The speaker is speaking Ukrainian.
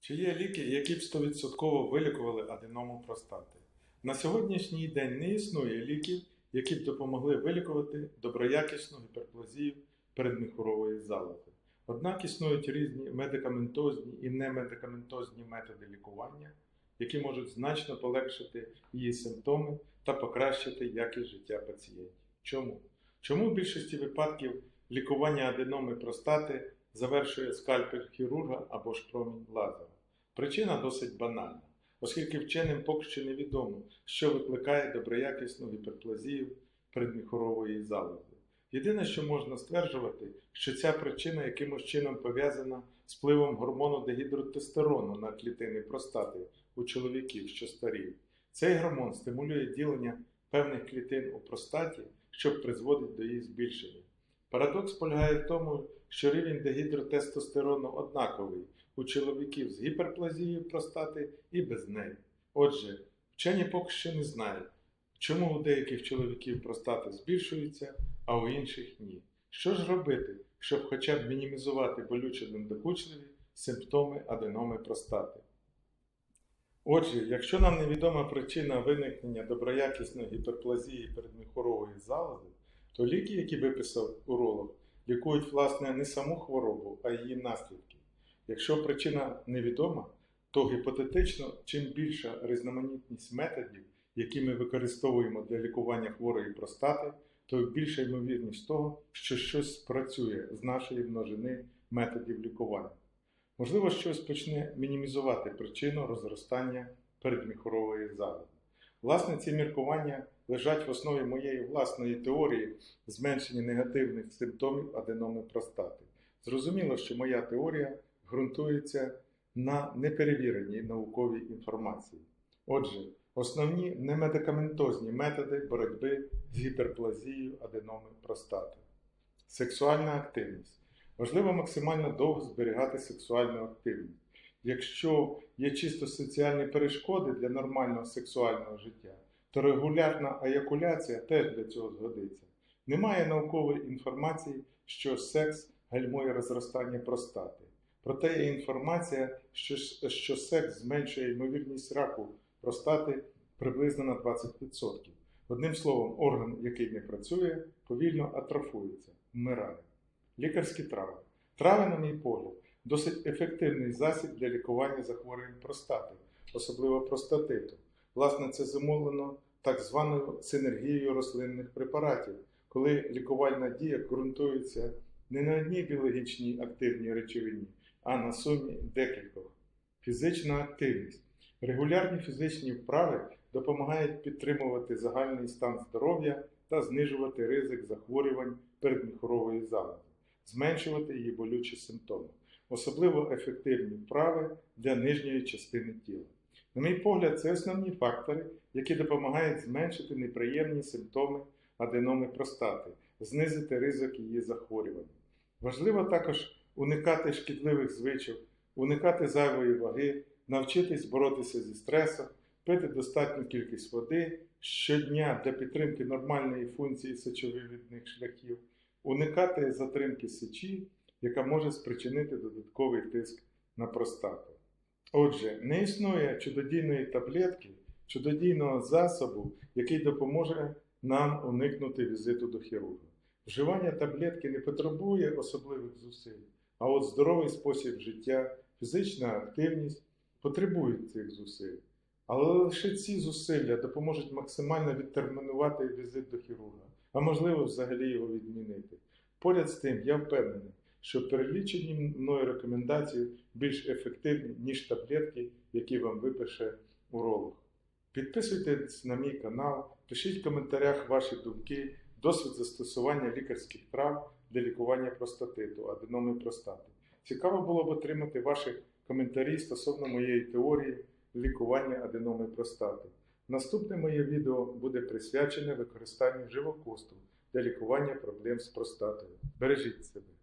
Чи є ліки, які б 100% вилікували аденому простати? На сьогоднішній день не існує ліків, які б допомогли вилікувати доброякісну гіперплазію передміхурової залози. Однак існують різні медикаментозні і немедикаментозні методи лікування, які можуть значно полегшити її симптоми та покращити якість життя пацієнтів. Чому? Чому в більшості випадків лікування аденоми простати завершує скальпель хірурга або ж промінь лазера? Причина досить банальна, оскільки вченим поки що невідомо, що викликає доброякісну гіперплазію передміхурової залози. Єдине, що можна стверджувати, що ця причина якимось чином пов'язана з впливом гормону дегідротестерону на клітини простати у чоловіків, що старіють. Цей гормон стимулює ділення певних клітин у простаті, що призводить до її збільшення. Парадокс полягає в тому, що рівень дегідротестостерону однаковий у чоловіків з гіперплазією простати і без неї. Отже, вчені поки що не знають, чому у деяких чоловіків простата збільшується, а у інших ні. Що ж робити, щоб хоча б мінімізувати болючі надокучливі симптоми аденоми простати? Отже, якщо нам невідома причина виникнення доброякісної гіперплазії передміхурової залози, то ліки, які виписав уролог, лікують власне не саму хворобу, а її наслідки. Якщо причина невідома, то гіпотетично, чим більша різноманітність методів, які ми використовуємо для лікування хворої простати, то більша ймовірність того, що щось спрацює з нашої множини методів лікування. Можливо, щось почне мінімізувати причину розростання передміхурової залози. Власне, ці міркування лежать в основі моєї власної теорії зменшення негативних симптомів аденоми простати. Зрозуміло, що моя теорія ґрунтується на неперевіреній науковій інформації. Отже, основні немедикаментозні методи боротьби з гіперплазією аденоми простати. Сексуальна активність. Важливо максимально довго зберігати сексуальну активність. Якщо є чисто соціальні перешкоди для нормального сексуального життя, то регулярна еякуляція теж для цього згодиться. Немає наукової інформації, що секс гальмує розростання простати. Проте є інформація, що, що секс зменшує ймовірність раку простати приблизно на 20%. Одним словом, орган, який не працює, повільно атрофується, вмирає. Лікарські трави. Трави, на мій погляд, досить ефективний засіб для лікування захворювань простати, особливо простатиту. Власне, це замовлено так званою синергією рослинних препаратів, коли лікувальна дія ґрунтується не на одній біологічній активній речовині, а на сумі декількох. Фізична активність. Регулярні фізичні вправи допомагають підтримувати загальний стан здоров'я та знижувати ризик захворювань передміхурової залози, зменшувати її болючі симптоми, особливо ефективні вправи для нижньої частини тіла. На мій погляд, це основні фактори, які допомагають зменшити неприємні симптоми аденоми простати, знизити ризик її захворювання. Важливо також уникати шкідливих звичок, уникати зайвої ваги, навчитись боротися зі стресом, пити достатню кількість води щодня для підтримки нормальної функції сечовивідних шляхів, уникати затримки сечі, яка може спричинити додатковий тиск на простату. Отже, не існує чудодійної таблетки, чудодійного засобу, який допоможе нам уникнути візиту до хірурга. Вживання таблетки не потребує особливих зусиль, а от здоровий спосіб життя, фізична активність потребують цих зусиль. Але лише ці зусилля допоможуть максимально відтермінувати візит до хірурга, а можливо взагалі його відмінити. Поряд з тим, я впевнений, що перелічені мною рекомендації більш ефективні, ніж таблетки, які вам випише уролог. Підписуйтесь на мій канал, пишіть в коментарях ваші думки, досвід застосування лікарських трав для лікування простатиту, аденоми простати. Цікаво було б отримати ваші коментарі стосовно моєї теорії лікування аденоми простати. Наступне моє відео буде присвячене використанню живокосту для лікування проблем з простатою. Бережіть себе!